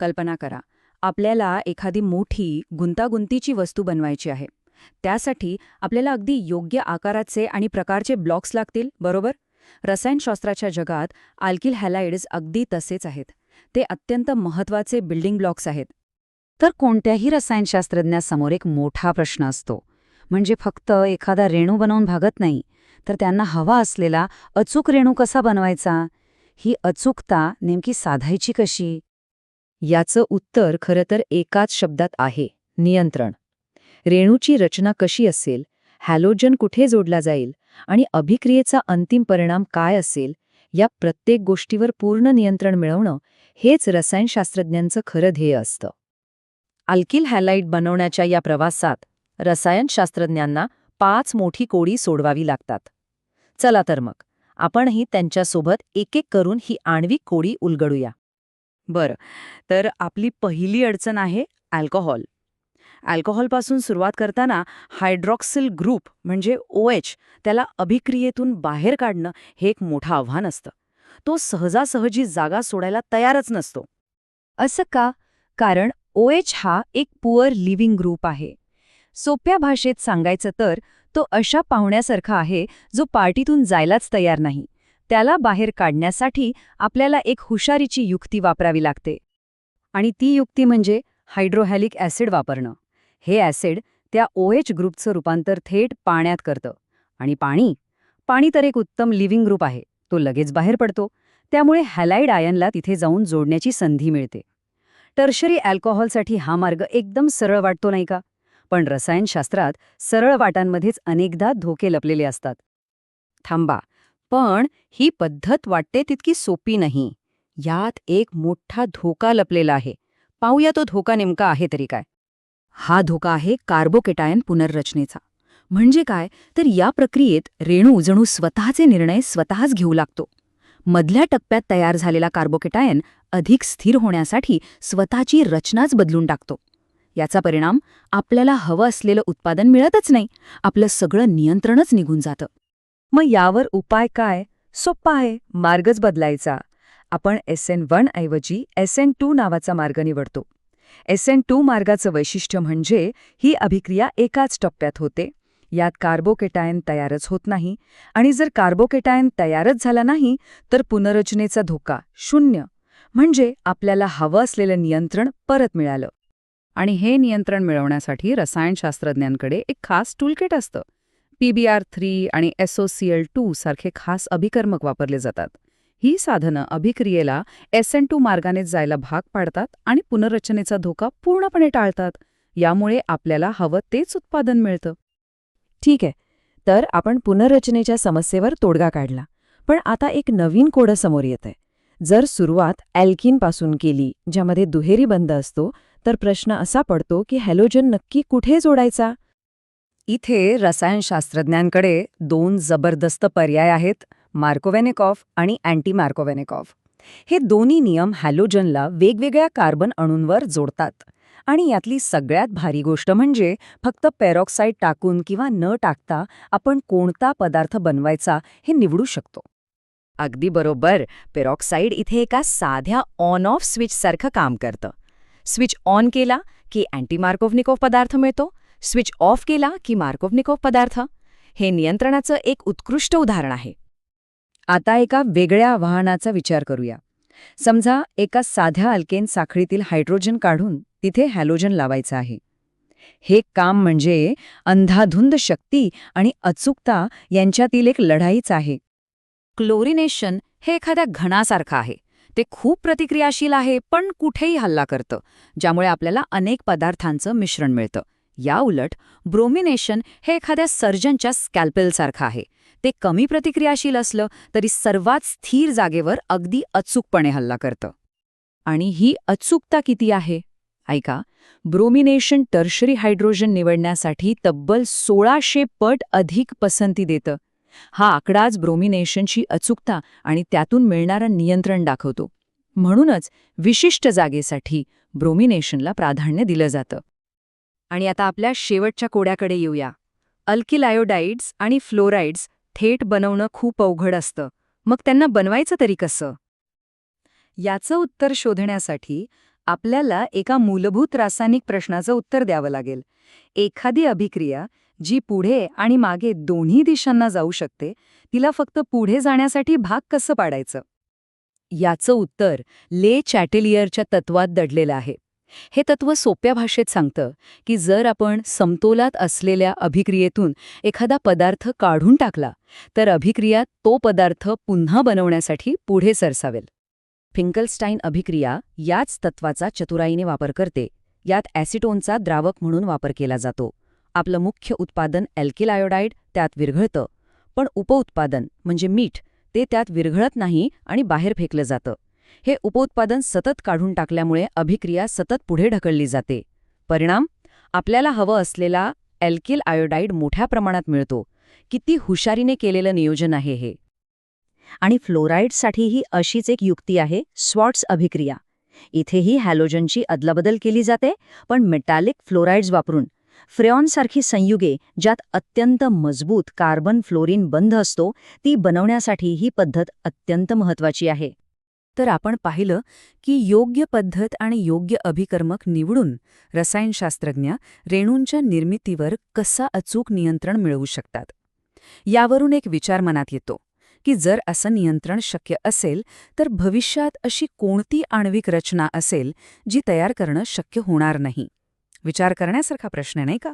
कल्पना करा. आपल्याला एखादी मोठी गुंतागुंतीची वस्तू बनवायची आहे. त्यासाठी आपल्याला अगदी योग्य आकाराचे आणि प्रकारचे ब्लॉक्स लागतील बरोबर? रसायनशास्त्राच्या जगात आल्किल हॅलाइड्स अगदी तसेच आहेत. ते अत्यंत महत्त्वाचे बिल्डिंग ब्लॉक्स आहेत. तर कोणत्याही रसायनशास्त्रज्ञासमोर एक मोठा प्रश्न असतो. म्हणजे फक्त एखादा रेणू बनवून भागत नाही तर त्यांना हवा असलेला अचूक रेणू कसा बनवायचा? ही अचूकता नेमकी साधायची कशी? याचं उत्तर खरं तर एकाच शब्दात आहे नियंत्रण. रेणूची रचना कशी असेल? हॅलोजन कुठे जोडला जाईल? आणि अभिक्रियेचा अंतिम परिणाम काय असेल? या प्रत्येक गोष्टीवर पूर्ण नियंत्रण मिळवणं हेच रसायनशास्त्रज्ञांचं खरं ध्येय असतं. अल्किल हॅलाईट बनवण्याच्या या प्रवासात रसायनशास्त्रज्ञांना पाच मोठी कोडी सोडवावी लागतात. चला तर मग आपणही त्यांच्यासोबत एक एक करून ही आण्विक कोडी उलगडूया. बरं. तर आपली पहिली अडचण आहे अल्कोहॉल. अल्कोहॉलपासून सुरुवात करताना हायड्रॉक्सिल ग्रुप म्हणजे ओ एच त्याला अभिक्रियेतून बाहेर काढणं हे एक मोठं आव्हान असतं. तो सहजासहजी जागा सोडायला तयारच नसतो. असं का? कारण ओ एच हा एक पुअर लिव्हिंग ग्रुप आहे. सोप्या भाषेत सांगायचं तर तो अशा पाहुण्यासारखा आहे जो पार्टीतून जायलाच तयार नाही. त्याला बाहेर काढण्यासाठी आपल्याला एक हुशारीची युक्ती वापरावी लागते. आणि ती युक्ती म्हणजे हायड्रोहॅलिक ॲसिड वापरणं. हे ॲसिड त्या ओएच ग्रुपचं रूपांतर थेट पाण्यात करतं. आणि पाणी पाणी तर एक उत्तम लिव्हिंग ग्रुप आहे. तो लगेच बाहेर पडतो. त्यामुळे हॅलाईड आयनला तिथे जाऊन जोडण्याची संधी मिळते. टर्शरी अल्कोहॉलसाठी हा मार्ग एकदम सरळ वाटतो नाही का? पण रसायनशास्त्रात सरळ वाटांमध्येच अनेकदा धोके लपलेले असतात. थांबा. पण ही पद्धत वाटते तितकी सोपी नाही. यात एक मोठा धोका लपलेला आहे. पाहूया तो धोका नेमका आहे तरी काय. हा धोका आहे कार्बोकेटायन पुनर्रचनेचा. म्हणजे काय? तर या प्रक्रियेत रेणू जणू स्वतःचे निर्णय स्वतःच घेऊ लागतो. मधल्या टप्प्यात तयार झालेला कार्बोकेटायन अधिक स्थिर होण्यासाठी स्वतःची रचनाच बदलून टाकतो. याचा परिणाम आपल्याला हवं असलेलं उत्पादन मिळतच नाही. आपलं सगळं नियंत्रणच निघून जातं. मग यावर उपाय काय? सोप्पा आहे. मार्गच बदलायचा. आपण एस एन वन ऐवजी एस एन टू नावाचा मार्ग निवडतो. एस एन टू मार्गाचं वैशिष्ट्य म्हणजे ही अभिक्रिया एकाच टप्प्यात होते. यात कार्बोकेटायन तयारच होत नाही आणि जर कार्बोकेटायन तयारच झाला नाही तर पुनर्रचनेचा धोका शून्य. म्हणजे आपल्याला हवं असलेलं नियंत्रण परत मिळालं. आणि हे नियंत्रण मिळवण्यासाठी रसायनशास्त्रज्ञांकडे एक खास टूलकिट असतं. पीबीआर थ्री आणि एसओसीएल टू सारखे खास अभिकर्मक वापरले जातात. ही साधनं अभिक्रियेला एस एन टू मार्गाने जायला भाग पाडतात आणि पुनर्रचनेचा धोका पूर्णपणे टाळतात. यामुळे आपल्याला हवं तेच उत्पादन मिळतं. ठीक आहे तर आपण पुनर्रचनेच्या समस्येवर तोडगा काढला. पण आता एक नवीन कोडं समोर येतंय. जर सुरुवात ॲल्किनपासून केली ज्यामध्ये दुहेरी बंद असतो तर प्रश्न असा पडतो की हॅलोजन नक्की कुठे जोडायचा? इथे रसायनशास्त्रज्ञांकडे दोन जबरदस्त पर्याय आहेत मार्कोवेनेकॉफ आणि अँटी मार्कोवेनेकॉफ हे दोन्ही नियम हॅलोजनला वेगवेगळ्या कार्बन अणूंवर जोडतात आणि यातली सगळ्यात भारी गोष्ट म्हणजे फक्त पेरॉक्साईड टाकून किंवा न टाकता आपण कोणता पदार्थ बनवायचा हे निवडू शकतो. अगदी बरोबर पेरॉक्साईड इथे एका साध्या ऑन ऑफ स्विचसारखं काम करतं. स्विच ऑन केला की अँटी मार्कोव्हनिकोव्ह पदार्थ मिळतो स्विच ऑफ केला की मार्कोवनिकोव पदार्थ? हे नियंत्रणाचं एक उत्कृष्ट उदाहरण आहे. आता एका वेगळ्या आव्हानाचा विचार करूया. समजा एका साध्या अल्केन साखळीतील हायड्रोजन काढून तिथे हॅलोजन लावायचं आहे. हे काम म्हणजे अंधाधुंद शक्ती आणि अचूकता यांच्यातील एक लढाईच आहे. क्लोरिनेशन हे एखाद्या घणासारखं आहे. ते खूप प्रतिक्रियाशील आहे पण कुठेही हल्ला करतं ज्यामुळे आपल्याला अनेक पदार्थांचं मिश्रण मिळतं. याउलट ब्रोमिनेशन हे एखाद्या सर्जनच्या स्कॅल्पेलसारखं आहे. ते कमी प्रतिक्रियाशील असलं तरी सर्वात स्थिर जागेवर अगदी अचूकपणे हल्ला करतं. आणि ही अचूकता किती आहे? ऐका ब्रोमिनेशन टर्शरी हायड्रोजन निवडण्यासाठी तब्बल सोळाशे पट अधिक पसंती देतं. हा आकडाच ब्रोमिनेशनची अचूकता आणि त्यातून मिळणारं नियंत्रण दाखवतो. म्हणूनच विशिष्ट जागेसाठी ब्रोमिनेशनला प्राधान्य दिलं जातं. आणि आता आपल्या शेवटच्या कोड्याकडे येऊया. अल्किलायोडाईड्स आणि फ्लोराईड्स थेट बनवणं खूप अवघड असतं. मग त्यांना बनवायचं तरी कसं? याचं उत्तर शोधण्यासाठी आपल्याला एका मूलभूत रासायनिक प्रश्नाचं उत्तर द्यावं लागेल. एखादी अभिक्रिया जी पुढे आणि मागे दोन्ही दिशांना जाऊ शकते तिला फक्त पुढे जाण्यासाठी भाग कसं पाडायचं? याचं उत्तर ले चॅटेलियरच्या तत्वात दडलेलं आहे. हे तत्व सोप्या भाषेत सांगतं की जर आपण समतोलात असलेल्या अभिक्रियेतून एखादा पदार्थ काढून टाकला तर अभिक्रिया तो पदार्थ पुन्हा बनवण्यासाठी पुढे सरसावेल. फिंकलस्टाईन अभिक्रिया याच तत्वाचा चतुराईने वापर करते यात ॲसिटोनचा द्रावक म्हणून वापर केला जातो. आपलं मुख्य उत्पादन अल्किल आयोडाईड त्यात विरघळतं पण उपउत्पादन म्हणजे मीठ ते त्यात विरघळत नाही आणि बाहेर फेकलं जातं. हे उपउत्पादन सतत काढून टाकल्यामुळे अभिक्रिया सतत पुढे ढकलली जाते. परिणाम? आपल्याला हवं असलेला अल्किल आयोडाईड मोठ्या प्रमाणात मिळतो. किती हुशारीने केलेलं नियोजन आहे हे. आणि फ्लोराईडसाठीही अशीच एक युक्ती आहे स्वॉट्स अभिक्रिया. इथेही हॅलोजनची अदलाबदल केली जाते पण मेटॅलिक फ्लोराईड्स वापरून. फ्रेऑनसारखी संयुगे ज्यात अत्यंत मजबूत कार्बन फ्लोरीन बंध असतो ती बनवण्यासाठी ही पद्धत अत्यंत महत्वाची आहे. तर आपण पाहिलं की योग्य पद्धत आणि योग्य अभिकर्मक निवडून रसायनशास्त्रज्ञ रेणूंच्या निर्मितीवर कसा अचूक नियंत्रण मिळवू शकतात? यावरून एक विचार मनात येतो की जर असं नियंत्रण शक्य असेल तर भविष्यात अशी कोणती आण्विक रचना असेल जी तयार करणं शक्य होणार नाही? विचार करण्यासारखा प्रश्न नाही का?